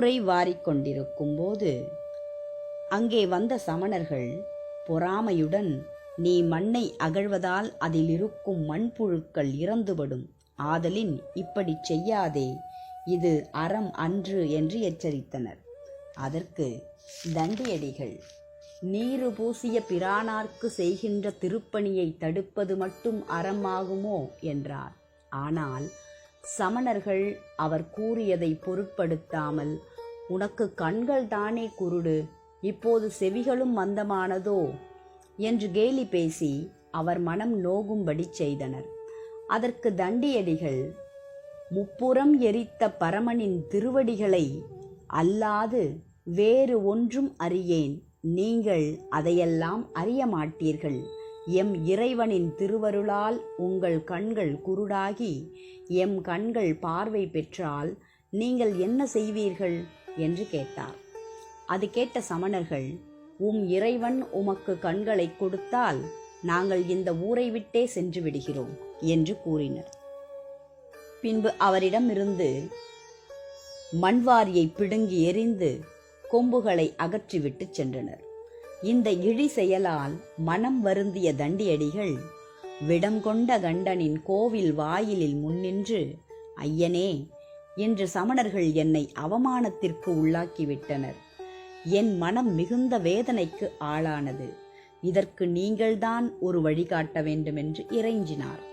தூரை வாரிக்கொண்டிருக்கும் போது அங்கே வந்த சமணர்கள் பொறாமையுடன் நீ மண்ணை அகழ்வதால் அதில் இருக்கும் மண்புழுக்கள் இறந்துவிடும். ஆதலின் இப்படி செய்யாதே. இது அறம் அன்று என்று எச்சரித்தனர். அதற்கு தண்டியடிகள் நீரு பூசிய பிரானார்க்கு செய்கின்ற திருப்பணியை தடுப்பது மட்டும் அறமாகுமோ? என்றார். ஆனால் சமணர்கள் அவர் கூறியதை பொருட்படுத்தாமல் உனக்கு கண்கள் தானே குருடு இப்போது செவிகளும் மந்தமானதோ என்று கேலி பேசி அவர் மனம் நோகும்படி செய்தனர். அதற்கு தண்டியடிகள் முப்புறம் எரித்த பரமனின் திருவடிகளை அல்லாது வேறு ஒன்றும் அறியேன். நீங்கள் அதையெல்லாம் அறிய மாட்டீர்கள் எம் இறைவனின் திருவருளால் உங்கள் கண்கள் குருடாகி எம் கண்கள் பார்வை பெற்றால் நீங்கள் என்ன செய்வீர்கள்? என்று கேட்டார். அது கேட்ட சமணர்கள் உம் இறைவன் உமக்கு கண்களை கொடுத்தால் நாங்கள் இந்த ஊரை விட்டே சென்று விடுகிறோம் என்று கூறினர். பின்பு அவரிடமிருந்து மண்வாரியை பிடுங்கி எறிந்து கொம்புகளை அகற்றிவிட்டு சென்றனர். இந்த இழி செயலால் மனம் வருந்திய தண்டியடிகள் விடம் கொண்ட கண்டனின் கோவில் வாயிலில் முன்னின்று ஐயனே இன்று சமணர்கள் என்னை அவமானத்திற்கு உள்ளாக்கிவிட்டனர். என் மனம் மிகுந்த வேதனைக்கு ஆளானது. இதற்கு நீங்கள்தான் ஒரு வழிகாட்ட வேண்டுமென்று இறைஞ்சினார்.